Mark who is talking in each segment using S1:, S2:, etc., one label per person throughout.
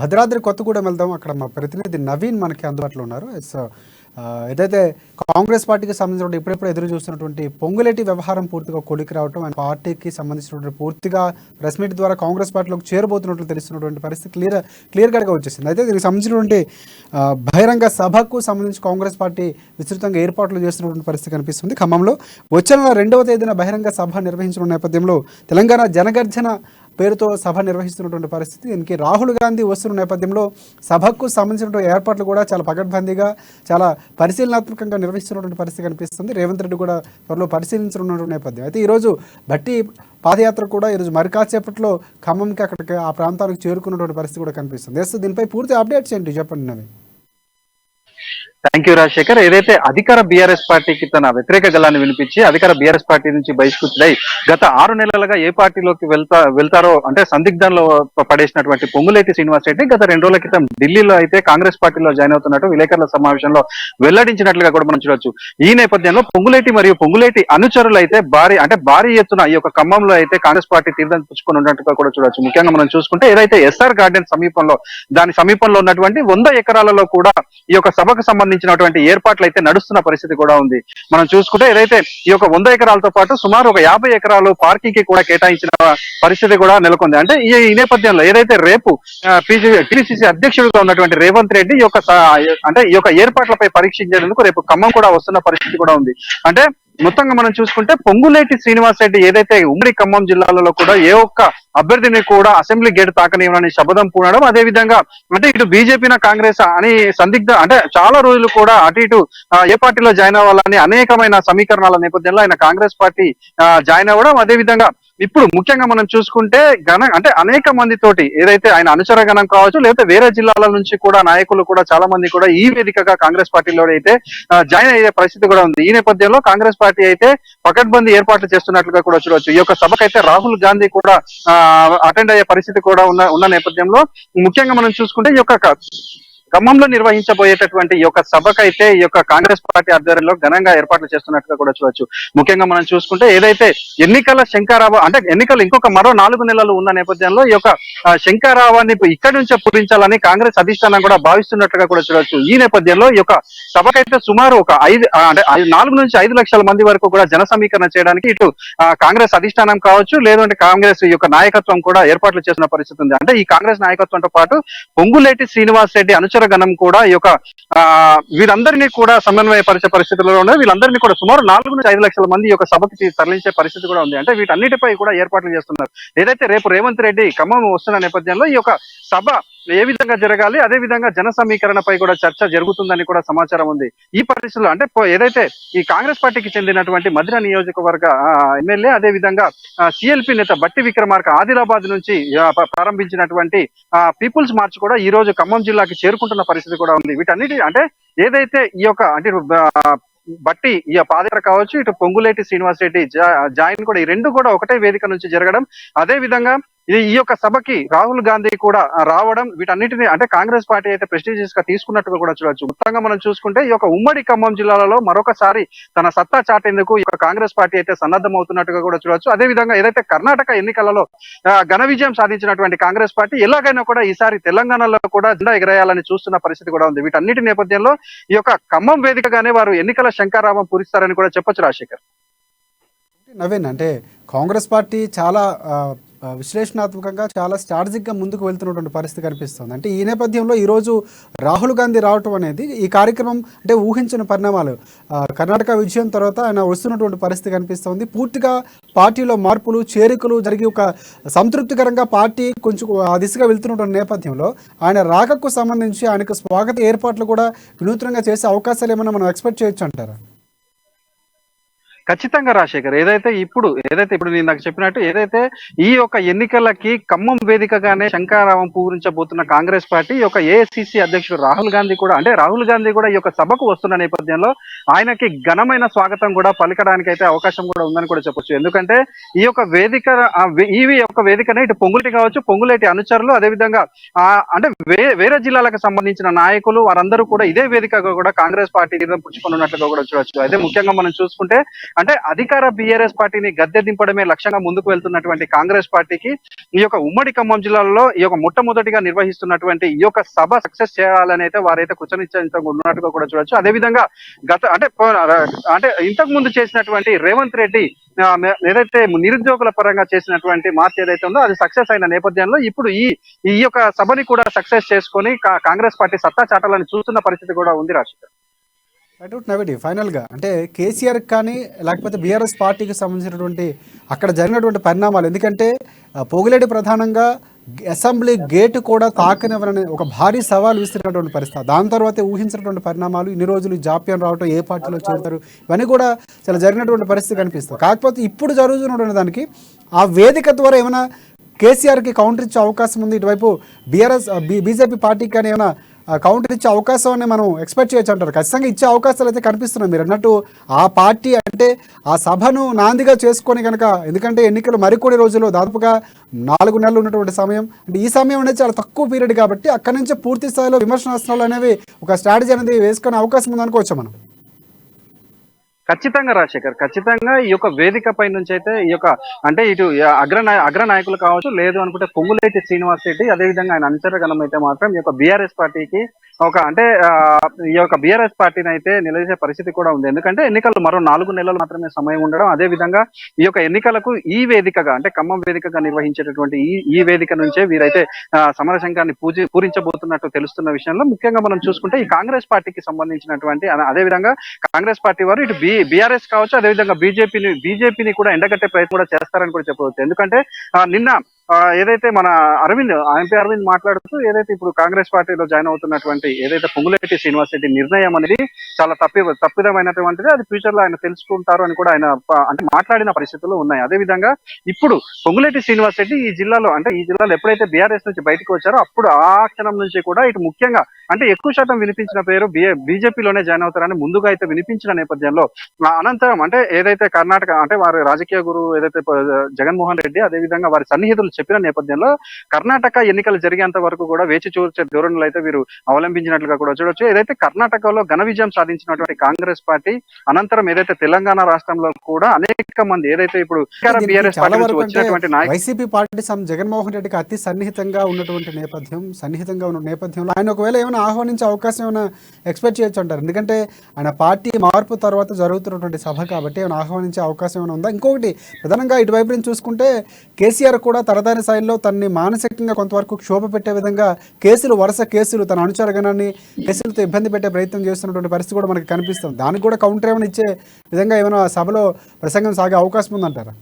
S1: భద్రాద్రి కొత్తగూడెం వెళ్దాం. అక్కడ మా ప్రతినిధి నవీన్ మనకి అందుబాటులో ఉన్నారు. ఎస్ ఏదైతే కాంగ్రెస్ పార్టీకి సంబంధించిన ఇప్పుడెప్పుడు ఎదురు చూస్తున్నటువంటి పొంగులేటి వ్యవహారం పూర్తిగా కొలికి రావటం అండ్ పార్టీకి సంబంధించినటువంటి పూర్తిగా ప్రెస్ మీట్ ద్వారా కాంగ్రెస్ పార్టీలోకి చేరబోతున్నట్లు తెలుస్తున్నటువంటి పరిస్థితి క్లియర్ క్లియర్ కట్గా వచ్చేసింది. అయితే దీనికి సంబంధించినటువంటి బహిరంగ సభకు సంబంధించి కాంగ్రెస్ పార్టీ విస్తృతంగా ఏర్పాట్లు చేస్తున్నటువంటి పరిస్థితి కనిపిస్తుంది ఖమ్మంలో. వచ్చే నెల రెండవ తేదీన బహిరంగ సభ నిర్వహించిన నేపథ్యంలో తెలంగాణ జనగర్జన పేరుతో సభ నిర్వహిస్తున్నటువంటి పరిస్థితి. దీనికి రాహుల్ గాంధీ వస్తున్న నేపథ్యంలో సభకు సంబంధించినటువంటి ఏర్పాట్లు కూడా చాలా పకడ్బందీగా చాలా పరిశీలనాత్మకంగా నిర్వహిస్తున్నటువంటి పరిస్థితి కనిపిస్తుంది. రేవంత్ రెడ్డి కూడా త్వరలో పరిశీలించనున్నటువంటి నేపథ్యం. అయితే ఈరోజు భట్టి పాదయాత్ర కూడా ఈరోజు మరి కాసేపట్లో ఖమ్మంకి అక్కడికి ఆ ప్రాంతానికి చేరుకున్నటువంటి పరిస్థితి కూడా కనిపిస్తుంది. ఎస్ దీనిపై పూర్తి అప్డేట్స్ ఏంటి? చెప్పండి నవీన్.
S2: Thank you Rajasekhar. ఏదైతే అధికార బీఆర్ఎస్ పార్టీకి తన వ్యతిరేక గలాన్ని వినిపించి అధికార బీఆర్ఎస్ పార్టీ నుంచి బహిష్కృతులై గత ఆరు నెలలుగా ఏ పార్టీలోకి వెళ్తా వెళ్తారో అంటే సందిగ్ధంలో పడేసినటువంటి పొంగులేటి శ్రీనివాస్ రెడ్డి గత రెండు రోజుల క్రితం ఢిల్లీలో అయితే కాంగ్రెస్ పార్టీలో జాయిన్ అవుతున్నట్టు విలేకరుల సమావేశంలో వెల్లడించినట్లుగా కూడా మనం చూడొచ్చు. ఈ నేపథ్యంలో పొంగులేటి మరియు పొంగులేటి అనుచరులు అయితే భారీ అంటే భారీ ఎత్తున ఈ యొక్క ఖమ్మంలో అయితే కాంగ్రెస్ పార్టీ తీర్థం పుచ్చుకొని ఉన్నట్టుగా కూడా చూడొచ్చు. ముఖ్యంగా మనం చూసుకుంటే ఏదైతే ఎస్ఆర్ గార్డెన్ సమీపంలో దాని సమీపంలో ఉన్నటువంటి వంద ఎకరాలలో కూడా ఈ యొక్క సభకు సంబంధించినటువంటి ఏర్పాట్లు అయితే నడుస్తున్న పరిస్థితి కూడా ఉంది. మనం చూసుకుంటే ఏదైతే ఈ యొక్క వంద ఎకరాలతో పాటు సుమారు ఒక యాభై ఎకరాలు పార్కింగ్కి కూడా కేటాయించిన పరిస్థితి కూడా నెలకొంది. అంటే ఈ నేపథ్యంలో ఏదైతే రేపు టీసీసీ అధ్యక్షుడిగా ఉన్నటువంటి రేవంత్ రెడ్డి ఈ యొక్క అంటే ఈ యొక్క ఏర్పాట్లపై పరీక్షించేందుకు రేపు ఖమ్మం కూడా వస్తున్న పరిస్థితి కూడా ఉంది. అంటే మొత్తంగా మనం చూసుకుంటే పొంగులేటి శ్రీనివాస్ రెడ్డి ఏదైతే ఉమ్మడి ఖమ్మం జిల్లాలలో కూడా ఏ ఒక్క అభ్యర్థిని కూడా అసెంబ్లీ గేట్ తాకనివ్వని శపథం పూనడం అదే విధంగా అంటే ఇటు బీజేపీ కాంగ్రెస్ అని సందిగ్ధ అంటే చాలా రోజులు కూడా అటు ఇటు ఏ పార్టీలో జాయిన్ అవ్వాలని అనేకమైన సమీకరణాల నేపథ్యంలో ఆయన కాంగ్రెస్ పార్టీ జాయిన్ అవ్వడం అదే విధంగా ఇప్పుడు ముఖ్యంగా మనం చూసుకుంటే గణ అంటే అనేక మంది తోటి ఏదైతే ఆయన అనుచర గణం కావచ్చు లేకపోతే వేరే జిల్లాల నుంచి కూడా నాయకులు కూడా చాలా మంది కూడా ఈ వేదికగా కాంగ్రెస్ పార్టీలో అయితే జాయిన్ అయ్యే పరిస్థితి కూడా ఉంది. ఈ నేపథ్యంలో కాంగ్రెస్ పార్టీ అయితే పకడ్బందీ ఏర్పాట్లు చేస్తున్నట్లుగా కూడా చూడవచ్చు ఈ యొక్క సభకైతే రాహుల్ గాంధీ కూడా అటెండ్ అయ్యే పరిస్థితి కూడా ఉన్న ఉన్న నేపథ్యంలో ముఖ్యంగా మనం చూసుకుంటే ఈ యొక్క ఖమ్మంలో నిర్వహించబోయేటటువంటి ఈ యొక్క సభకైతే ఈ యొక్క కాంగ్రెస్ పార్టీ ఆధ్వర్యంలో ఘనంగా ఏర్పాట్లు చేస్తున్నట్టుగా కూడా చూడొచ్చు. ముఖ్యంగా మనం చూసుకుంటే ఏదైతే ఎన్నికల శంకారావ అంటే ఎన్నికలు ఇంకొక మరో నాలుగు నెలలు ఉన్న నేపథ్యంలో ఈ యొక్క ఆ, శంకారావాన్ని ఇక్కడి నుంచే పూరించాలని కాంగ్రెస్ అధిష్టానం కూడా భావిస్తున్నట్టుగా కూడా చూడొచ్చు. ఈ నేపథ్యంలో ఈ యొక్క సభకైతే సుమారు ఒక ఐదు అంటే నాలుగు నుంచి ఐదు లక్షల మంది వరకు కూడా జన సమీకరణ చేయడానికి ఇటు కాంగ్రెస్ అధిష్టానం కావచ్చు లేదంటే కాంగ్రెస్ యొక్క నాయకత్వం కూడా ఏర్పాట్లు చేసిన పరిస్థితి ఉంది. అంటే ఈ కాంగ్రెస్ నాయకత్వంతో పాటు పొంగులేటి శ్రీనివాస్ రెడ్డి అనుచర గణం కూడా ఈ యొక్క వీరందరినీ కూడా సమన్వయపరిచే పరిస్థితుల్లో ఉన్నది. వీళ్ళందరినీ కూడా సుమారు నాలుగు నుంచి ఐదు లక్షల మంది ఈ యొక్క సభకి తరలించే పరిస్థితి కూడా ఉంది. అంటే వీటన్నిటిపై కూడా ఏర్పాట్లు చేస్తున్నారు. ఏదైతే రేపు రేవంత్ రెడ్డి ఖమ్మం వస్తున్న నేపథ్యంలో ఈ యొక్క సభ ఏ విధంగా జరగాలి అదే విధంగా జన సమీకరణపై కూడా చర్చ జరుగుతుందని కూడా సమాచారం ఉంది. ఈ పరిస్థితుల్లో అంటే పో- ఏదైతే ఈ కాంగ్రెస్ పార్టీకి చెందినటువంటి మధుర నియోజకవర్గ ఎమ్మెల్యే అదే విధంగా సిఎల్పి నేత బట్టి విక్రమార్క ఆదిలాబాద్ నుంచి ప్రారంభించినటువంటి ఆ, పీపుల్స్ మార్చ్ కూడా ఈ రోజు ఖమ్మం జిల్లాకి చేరుకుంటున్న పరిస్థితి కూడా ఉంది. వీటన్నిటి అంటే ఏదైతే ఈ యొక్క అంటే బట్టి ఈ పాదయాత్ర కావచ్చు ఇటు పొంగులేటి శ్రీనివాస్ రెడ్డి జా- జాయిన్ కూడా ఈ రెండు కూడా ఒకటే వేదిక నుంచి జరగడం. అదే విధంగా ఇది ఈ యొక్క సభకి రాహుల్ గాంధీ కూడా రావడం వీటన్నిటిని అంటే కాంగ్రెస్ పార్టీ అయితే ప్రెస్టీజియస్గా తీసుకున్నట్టుగా కూడా చూడొచ్చు. మొత్తంగా మనం చూసుకుంటే ఈ యొక్క ఉమ్మడి ఖమ్మం జిల్లాలలో మరొకసారి తన సత్తా చాటేందుకు ఈ యొక్క కాంగ్రెస్ పార్టీ అయితే సన్నద్ధం అవుతున్నట్టుగా కూడా చూడొచ్చు. అదే విధంగా ఏదైతే కర్ణాటక ఎన్నికలలో ఘన విజయం సాధించినటువంటి కాంగ్రెస్ పార్టీ ఎలాగైనా కూడా ఈసారి తెలంగాణలో కూడా జెండా ఎగరేయాలని చూస్తున్న పరిస్థితి కూడా ఉంది. వీటన్నిటి నేపథ్యంలో ఈ యొక్క ఖమ్మం వేదికగానే వారు ఎన్నికల శంకారామం పూరిస్తారని కూడా చెప్పొచ్చు రాజశేఖర్.
S1: నవీన్ అంటే కాంగ్రెస్ పార్టీ చాలా విశ్లేషణాత్మకంగా చాలా స్ట్రాటజిక్గా ముందుకు వెళ్తున్నటువంటి పరిస్థితి కనిపిస్తుంది. అంటే ఈ నేపథ్యంలో ఈరోజు రాహుల్ గాంధీ రావటం అనేది ఈ కార్యక్రమం అంటే ఊహించిన పరిణామాలు. కర్ణాటక విజయం తర్వాత ఆయన వస్తున్నటువంటి పరిస్థితి కనిపిస్తుంది. పూర్తిగా పార్టీలో మార్పులు చేరికలు జరిగి ఒక సంతృప్తికరంగా పార్టీ కొంచెం ఆ దిశగా వెళ్తున్నటువంటి నేపథ్యంలో ఆయన రాకకు సంబంధించి ఆయనకు స్వాగత ఏర్పాట్లు కూడా వినూత్నంగా చేసే అవకాశాలు ఏమైనా మనం ఎక్స్పెక్ట్ చేయొచ్చు అంటారా?
S2: ఖచ్చితంగా రాజశేఖర్ ఏదైతే ఇప్పుడు ఏదైతే ఇప్పుడు నేను నాకు చెప్పినట్టు ఏదైతే ఈ యొక్క ఎన్నికలకి ఖమ్మం వేదికగానే శంకారావం పూరించబోతున్న కాంగ్రెస్ పార్టీ యొక్క ఏఐసిసి అధ్యక్షుడు రాహుల్ గాంధీ కూడా అంటే రాహుల్ గాంధీ కూడా ఈ యొక్క సభకు వస్తున్న నేపథ్యంలో ఆయనకి ఘనమైన స్వాగతం కూడా పలకడానికి అయితే అవకాశం కూడా ఉందని కూడా చెప్పొచ్చు. ఎందుకంటే ఈ యొక్క వేదిక ఈ యొక్క వేదికనే ఇటు పొంగులేటి కావచ్చు పొంగులేటి అనుచరులు అదేవిధంగా ఆ అంటే వే వేరే జిల్లాలకు సంబంధించిన నాయకులు వారందరూ కూడా ఇదే వేదికగా కూడా కాంగ్రెస్ పార్టీ తీర్థం పుచ్చుకున్నట్లుగా కూడా చూడొచ్చు. అయితే ముఖ్యంగా మనం చూసుకుంటే అంటే అధికార బీఆర్ఎస్ పార్టీని గద్దె దింపడమే లక్ష్యంగా ముందుకు వెళ్తున్నటువంటి కాంగ్రెస్ పార్టీకి ఈ యొక్క ఉమ్మడి ఖమ్మం జిల్లాలో ఈ యొక్క మొట్టమొదటిగా నిర్వహిస్తున్నటువంటి ఈ యొక్క సభ సక్సెస్ చేయాలని అయితే వారైతే కృతనిశ్చయంతో ఉన్నట్టుగా కూడా చూడొచ్చు. అదే విధంగా గత అంటే అంటే ఇంతకు ముందు చేసినటువంటి రేవంత్ రెడ్డి ఏదైతే నిరుద్యోగుల పరంగా చేసినటువంటి మార్చి ఏదైతే ఉందో అది సక్సెస్ అయిన నేపథ్యంలో ఇప్పుడు ఈ ఈ యొక్క సభని కూడా సక్సెస్ చేసుకొని కాంగ్రెస్ పార్టీ సత్తా చాటాలని చూస్తున్న పరిస్థితి కూడా ఉంది రాష్ట్ర
S1: అటు నవిటి ఫైనల్గా. అంటే కేసీఆర్ కానీ లేకపోతే బీఆర్ఎస్ పార్టీకి సంబంధించినటువంటి అక్కడ జరిగినటువంటి పరిణామాలు. ఎందుకంటే పొగిలేడి ప్రధానంగా అసెంబ్లీ గేటు కూడా తాకనివ్వరని ఒక భారీ సవాల్ విసిరినటువంటి పరిస్థితి. దాని తర్వాత ఊహించినటువంటి పరిణామాలు ఇన్ని రోజులు జాప్యం రావటం ఏ పార్టీలో చేరుతారు ఇవన్నీ కూడా చాలా జరిగినటువంటి పరిస్థితి కనిపిస్తుంది. కాకపోతే ఇప్పుడు జరుగుతున్నటువంటి దానికి ఆ వేదిక ద్వారా ఏమైనా కేసీఆర్కి కౌంటర్ ఇచ్చే అవకాశం ఉంది? ఇటువైపు బీఆర్ఎస్ బీజేపీ పార్టీకి కానీ ఏమైనా కౌంటర్ ఇచ్చే అవకాశం అని మనం ఎక్స్పెక్ట్ చేయొచ్చు అంటారు. ఖచ్చితంగా ఇచ్చే అవకాశాలు అయితే కనిపిస్తున్నాయి. మీరు అన్నట్టు ఆ పార్టీ అంటే ఆ సభను నాందిగా చేసుకొని కనుక ఎందుకంటే ఎన్నికలు మరికొన్ని రోజుల్లో దాదాపుగా నాలుగు నెలలు ఉన్నటువంటి సమయం. అంటే ఈ సమయం అనేది చాలా తక్కువ పీరియడ్ కాబట్టి అక్కడి నుంచి పూర్తి స్థాయిలో విమర్శనాస్త్రాలు అనేవి ఒక స్ట్రాటజీ అనేది వేసుకునే అవకాశం ఉందనుకోవచ్చు మనం?
S2: ఖచ్చితంగా రాజశేఖర్ ఖచ్చితంగా ఈ యొక్క వేదిక పై నుంచి అయితే ఈ యొక్క అంటే ఇటు అగ్ర అగ్ర నాయకులు కావచ్చు లేదు అనుకుంటే పొంగులేటి శ్రీనివాస్ రెడ్డి అదేవిధంగా ఆయన అంతర్గణం అయితే మాత్రం ఈ యొక్క బీఆర్ఎస్ పార్టీకి ఒక అంటే ఆ, ఈ యొక్క బీఆర్ఎస్ పార్టీని అయితే నిలదీసే పరిస్థితి కూడా ఉంది. ఎందుకంటే ఎన్నికలు మరో నాలుగు నెలలు మాత్రమే సమయం ఉండడం అదే విధంగా ఈ యొక్క ఎన్నికలకు ఈ వేదికగా అంటే ఖమ్మం వేదికగా నిర్వహించేటటువంటి ఈ ఈ వేదిక నుంచే వీరైతే ఆ, సమరశంఖాన్ని పూజ పూరించబోతున్నట్టు తెలుస్తున్న విషయంలో ముఖ్యంగా మనం చూసుకుంటే ఈ కాంగ్రెస్ పార్టీకి సంబంధించినటువంటి అదే- అదే విధంగా కాంగ్రెస్ పార్టీ వారు ఇటు బి బీఆర్ఎస్ కావచ్చు అదేవిధంగా బీజేపీని బీజేపీని కూడా ఎండగట్టే ప్రయత్నం కూడా చేస్తారని కూడా చెప్పవచ్చు. ఎందుకంటే ఆ, నిన్న ఏదైతే మన అరవింద్ ఎంపీ అరవింద్ మాట్లాడుతూ ఏదైతే ఇప్పుడు కాంగ్రెస్ పార్టీలో జాయిన్ అవుతున్నటువంటి ఏదైతే పొంగులేటి శ్రీనివాస్ రెడ్డి నిర్ణయం అనేది చాలా తప్పి తప్పిదమైనటువంటిది అది ఫ్యూచర్లో ఆయన తెలుసుకుంటారు అని కూడా ఆయన అంటే మాట్లాడిన పరిస్థితులు ఉన్నాయి. అదే విధంగా ఇప్పుడు పొంగులేటి శ్రీనివాస్ రెడ్డి ఈ జిల్లాలో అంటే ఈ జిల్లాలో ఎప్పుడైతే బీఆర్ఎస్ నుంచి బయటకు వచ్చారో అప్పుడు ఆ క్షణం నుంచి కూడా ఇటు ముఖ్యంగా అంటే ఎక్కువ శాతం వినిపించిన పేరు బీజేపీలోనే జాయిన్ అవుతారని ముందుగా అయితే వినిపించిన నేపథ్యంలో అనంతరం అంటే ఏదైతే కర్ణాటక అంటే వారి రాజకీయ గురువు ఏదైతే జగన్మోహన్ రెడ్డి అదే విధంగా వారి సన్నిహితులు చెప్పిన నేపథ్యంలో కర్ణాటక ఎన్నికలు జరిగేంత వరకు కూడా వేచి చూసే ధోరణులు అయితే వీరు అవలంబించినట్లుగా కూడా చూడొచ్చు. ఏదైతే కర్ణాటకలో ఘన విజయం సాధించినటువంటి కాంగ్రెస్ పార్టీ అనంతరం ఏదైతే తెలంగాణ రాష్ట్రంలో కూడా అనేక మంది ఏదైతే ఇప్పుడు బీఆర్ఎస్ పార్టీ వచ్చినటువంటి
S1: వైసీపీ పార్టీ జగన్మోహన్ రెడ్డికి అతి సన్నిహితంగా ఉన్నటువంటి నేపథ్యం సన్నిహితంగా ఉన్న నేపథ్యంలో ఆయన ఒకవేళ ఏమైనా ఆహ్వానించే అవకాశం ఏమైనా ఎక్స్పెక్ట్ చేయొచ్చు అంటారు? ఎందుకంటే ఆయన పార్టీ మార్పు తర్వాత జరుగుతున్నటువంటి సభ కాబట్టి ఏమైనా ఆహ్వానించే అవకాశం ఏమైనా ఉందా? ఇంకొకటి ప్రధానంగా ఇటువైపు నుంచి చూసుకుంటే కేసీఆర్ కూడా తరదాని స్థాయిలో తనని మానసికంగా కొంతవరకు క్షోభ పెట్టే విధంగా కేసులు వరుస కేసులు తన అనుచరగణాన్ని కేసులతో ఇబ్బంది పెట్టే ప్రయత్నం చేస్తున్నటువంటి పరిస్థితి కూడా మనకి కనిపిస్తుంది. దానికి కూడా కౌంటర్ ఏమైనా ఇచ్చే విధంగా ఏమైనా సభలో ప్రసంగం సాగే అవకాశం ఉందంటారా?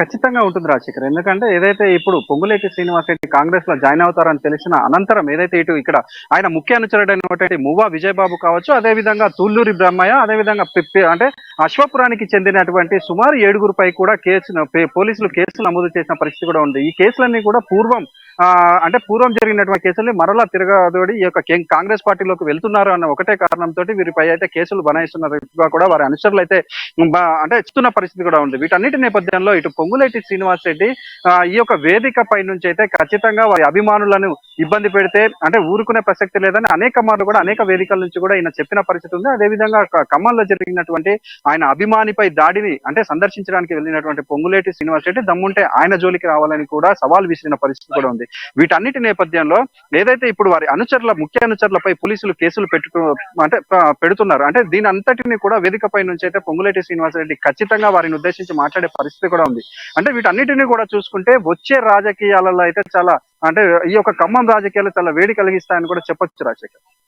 S2: ఖచ్చితంగా ఉంటుంది రాజశేఖర్. ఎందుకంటే ఏదైతే ఇప్పుడు పొంగులేటి శ్రీనివాస్ రెడ్డి కాంగ్రెస్లో జాయిన్ అవుతారని తెలిసిన అనంతరం ఏదైతే ఇటు ఇక్కడ ఆయన ముఖ్య అనుచరుడైనటువంటి మువ్వా విజయబాబు కావచ్చు అదే విధంగా తుళ్ళూరి బ్రహ్మయ్య అదే విధంగా పిప్పి అంటే అశ్వపురానికి చెందినటువంటి సుమారు ఏడుగురుపై కూడా కేసు పోలీసులు కేసులు నమోదు చేసిన పరిస్థితి కూడా ఉంది. ఈ కేసులన్నీ కూడా పూర్వం అంటే పూర్వం జరిగినటువంటి కేసుల్ని మరలా తిరగదోడి ఈ యొక్క కాంగ్రెస్ పార్టీలోకి వెళ్తున్నారు అన్న ఒకటే కారణంతో వీరిపై అయితే కేసులు బనాయిస్తున్నట్టుగా కూడా వారి అనుచరులు అయితే అంటే ఇస్తున్న పరిస్థితి కూడా ఉంది. వీటన్నిటి నేపథ్యంలో ఇటు పొంగులేటి శ్రీనివాస్ రెడ్డి ఈ యొక్క వేదిక పై నుంచి అయితే ఖచ్చితంగా వారి అభిమానులను ఇబ్బంది పెడితే అంటే ఊరుకునే ప్రసక్తి లేదని అనేక మార్లు కూడా అనేక వేదికల నుంచి కూడా ఈయన చెప్పిన పరిస్థితి ఉంది. అదేవిధంగా ఖమ్మంలో జరిగినటువంటి ఆయన అభిమానిపై దాడిని అంటే సందర్శించడానికి వెళ్ళినటువంటి పొంగులేటి శ్రీనివాస్ రెడ్డి దమ్ముంటే ఆయన జోలికి రావాలని కూడా సవాల్ విసిరిన పరిస్థితి కూడా ఉంది. వీటన్నిటి నేపథ్యంలో ఏదైతే ఇప్పుడు వారి అనుచరుల ముఖ్య అనుచరులపై పోలీసులు కేసులు పెట్టు అంటే పెడుతున్నారు. అంటే దీని అంతటిని కూడా వేదికపై నుంచి అయితే పొంగులేటి శ్రీనివాసరెడ్డి ఖచ్చితంగా వారిని ఉద్దేశించి మాట్లాడే పరిస్థితి కూడా ఉంది. అంటే వీటన్నిటిని కూడా చూసుకుంటే వచ్చే రాజకీయాలలో అయితే చాలా అంటే ఈ యొక్క ఖమ్మం రాజకీయాలు చాలా వేడి కలిగిస్తాయని కూడా చెప్పొచ్చు రాజశేఖర్.